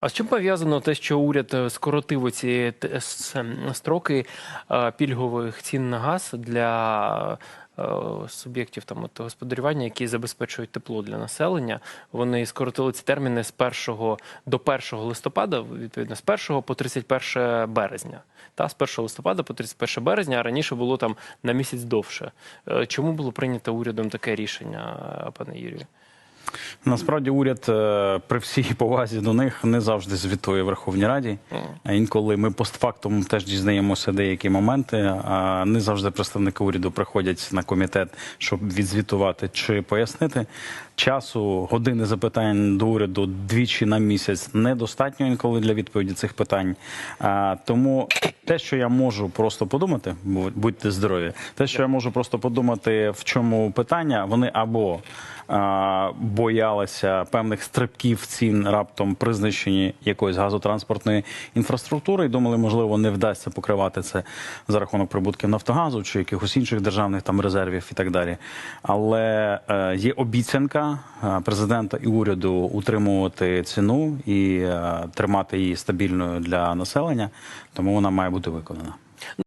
А з чим пов'язано те, що уряд е, скоротив ці строки е, пільгових цін на газ для е, суб'єктів там от господарювання, які забезпечують тепло для населення? Вони скоротили ці терміни з 1 до 1 листопада, відповідно, з 1 по 31 березня. Та з 1 листопада по 31 березня, а раніше було там на місяць довше. Чому було прийнято урядом таке рішення, пане Юрію? Насправді уряд е, при всій повазі до них не завжди звітує в Верховній Раді. А Інколи ми постфактум теж дізнаємося деякі моменти. А не завжди представники уряду приходять на комітет, щоб відзвітувати чи пояснити. Часу години запитань до уряду двічі на місяць недостатньо інколи для відповіді цих питань. А, тому те, що я можу просто подумати, бу- будьте здорові, те, що я можу просто подумати, в чому питання, вони або а, боялися певних стрибків цін раптом при знищенні якоїсь газотранспортної інфраструктури і думали, можливо, не вдасться покривати це за рахунок прибутків Нафтогазу чи якихось інших державних там резервів і так далі. Але е, є обіцянка е, президента і уряду утримувати ціну і е, тримати її стабільною для населення, тому вона має бути виконана.